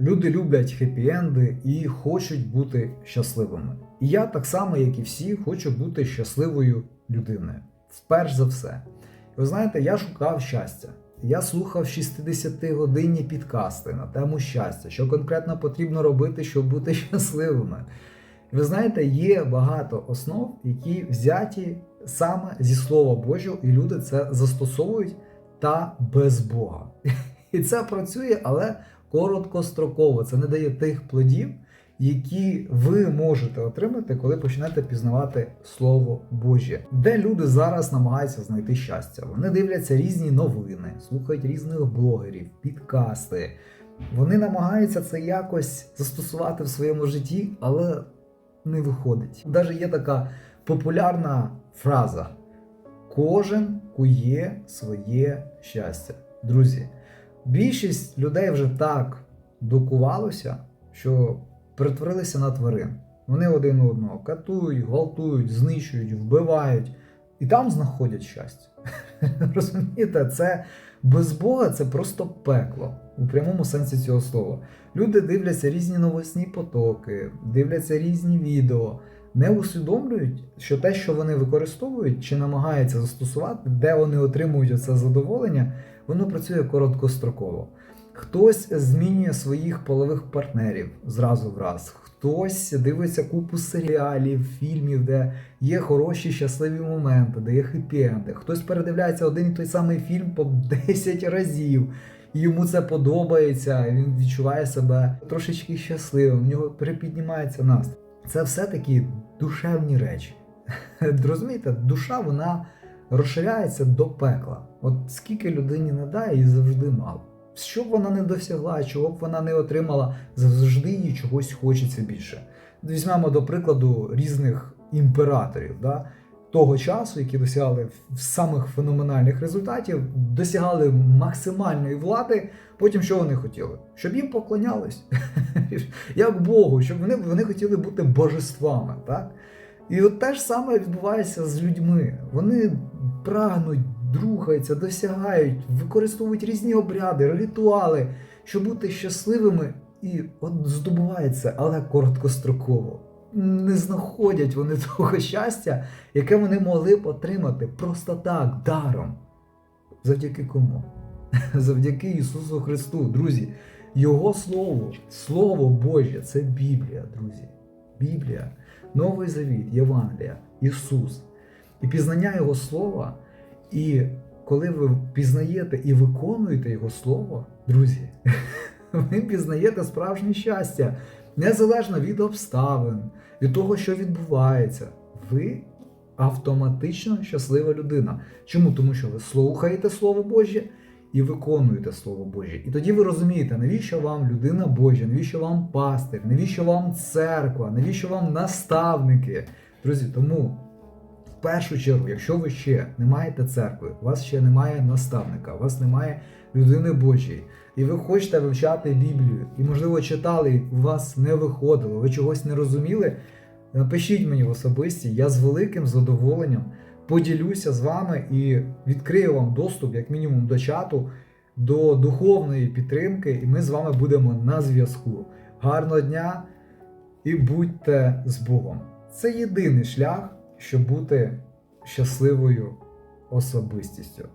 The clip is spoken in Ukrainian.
Люди люблять хеппі-енди і хочуть бути щасливими. І я так само, як і всі, хочу бути щасливою людиною. Вперш за все. І ви знаєте, я шукав щастя. Я слухав 60-годинні підкасти на тему щастя, що конкретно потрібно робити, щоб бути щасливими. І ви знаєте, є багато основ, які взяті саме зі Слова Божого, і люди це застосовують та без Бога. І це працює, але короткостроково. Це не дає тих плодів, які ви можете отримати, коли почнете пізнавати Слово Боже. Де люди зараз намагаються знайти щастя? Вони дивляться різні новини, слухають різних блогерів, підкасти. Вони намагаються це якось застосувати в своєму житті, але не виходить. Навіть є така популярна фраза: кожен кує своє щастя. Друзі, більшість людей вже так докувалося, що перетворилися на тварин. Вони один одного катують, гвалтують, знищують, вбивають і там знаходять щастя. Розумієте, це без Бога це просто пекло у прямому сенсі цього слова. Люди дивляться різні новосні потоки, дивляться різні відео, не усвідомлюють, що те, що вони використовують чи намагаються застосувати, де вони отримують це задоволення, воно працює короткостроково. Хтось змінює своїх полових партнерів зразу в раз. Хтось дивиться купу серіалів, фільмів, де є хороші щасливі моменти, де є хеппі-енди. Хтось передивляється один і той самий фільм по 10 разів, і йому це подобається, він відчуває себе трошечки щасливим, в нього перепіднімається настрій. Це все такі душевні речі. Розумієте, душа вона розширяється до пекла. От скільки людині не дає, їй завжди мало. Що б вона не досягла, чого б вона не отримала, завжди їй чогось хочеться більше. Візьмемо до прикладу різних імператорів да? Того часу, які досягали самих феноменальних результатів, досягали максимальної влади. Потім що вони хотіли? Щоб їм поклонялись, як Богу, щоб вони, вони хотіли бути божествами. Так? І от те ж саме відбувається з людьми. Вони прагнуть, рухаються, досягають, використовують різні обряди, ритуали, щоб бути щасливими, і от здобувається, але короткостроково. Не знаходять вони того щастя, яке вони могли б отримати просто так, даром. Завдяки кому? Завдяки Ісусу Христу, друзі. Його Слово, Слово Боже, це Біблія, друзі. Біблія, Новий Завіт, Євангелія, Ісус. І пізнання Його Слова, і коли ви пізнаєте і виконуєте Його Слово, друзі, ви пізнаєте справжнє щастя, незалежно від обставин, від того, що відбувається. Ви автоматично щаслива людина. Чому? Тому що ви слухаєте Слово Боже і виконуєте Слово Боже. І тоді ви розумієте, навіщо вам людина Божа, навіщо вам пастир, навіщо вам церква, навіщо вам наставники. Друзі, тому першу чергу, якщо ви ще не маєте церкви, у вас ще немає наставника, у вас немає людини Божої, і ви хочете вивчати Біблію, і, можливо, читали, у вас не виходило, ви чогось не розуміли. Напишіть мені в особисті, я з великим задоволенням поділюся з вами і відкрию вам доступ, як мінімум, до чату, до духовної підтримки, і ми з вами будемо на зв'язку. Гарного дня і будьте з Богом. Це єдиний шлях, щоб бути щасливою особистістю.